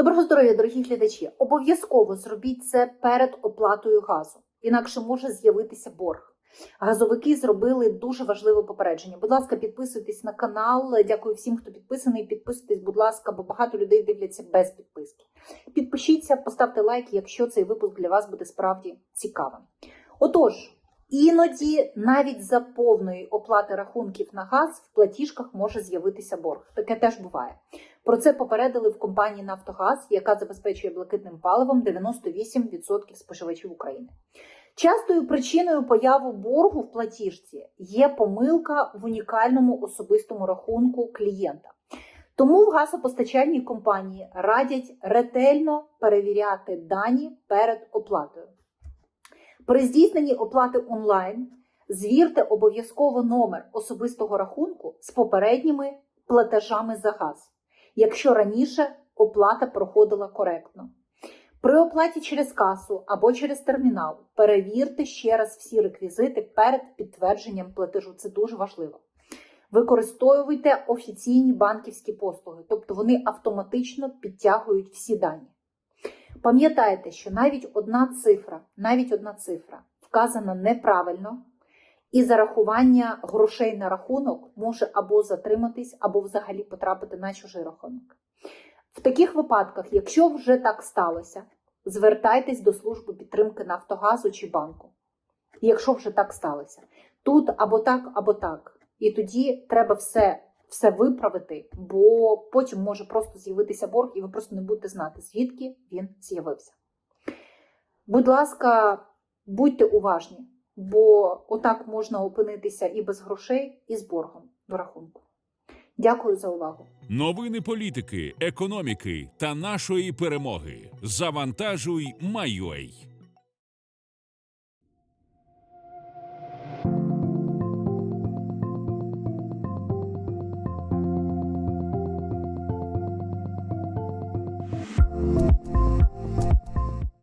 Доброго здоров'я, дорогі глядачі! Обов'язково зробіть це перед оплатою газу, інакше може з'явитися борг. Газовики зробили дуже важливе попередження. Будь ласка, підписуйтесь на канал. Дякую всім, хто підписаний. Підписуйтесь, будь ласка, бо багато людей дивляться без підписки. Підпишіться, поставте лайк, якщо цей випуск для вас буде справді цікавим. Отож, іноді навіть за повної оплати рахунків на газ в платіжках може з'явитися борг. Таке теж буває. Про це попередили в компанії Нафтогаз, яка забезпечує блакитним паливом 98% споживачів України. Частою причиною появи боргу в платіжці є помилка в унікальному особистому рахунку клієнта. Тому в газопостачальній компанії радять ретельно перевіряти дані перед оплатою. При здійсненні оплати онлайн звірте обов'язково номер особистого рахунку з попередніми платежами за газ, якщо раніше оплата проходила коректно. При оплаті через касу або через термінал перевірте ще раз всі реквізити перед підтвердженням платежу. Це дуже важливо. Використовуйте офіційні банківські послуги, тобто вони автоматично підтягують всі дані. Пам'ятайте, що навіть одна цифра, навіть одна цифра вказана неправильно, і зарахування грошей на рахунок може або затриматись, або взагалі потрапити на чужий рахунок. В таких випадках, якщо вже так сталося, звертайтесь до служби підтримки Нафтогазу чи банку. Якщо вже так сталося, тут або так, або так. І тоді треба все, все виправити, бо потім може просто з'явитися борг, і ви просто не будете знати, звідки він з'явився. Будь ласка, будьте уважні, бо отак можна опинитися і без грошей, і з боргом в рахунку. Дякую за увагу. Новини політики, економіки та нашої перемоги. Завантажуй, Майой. Bye.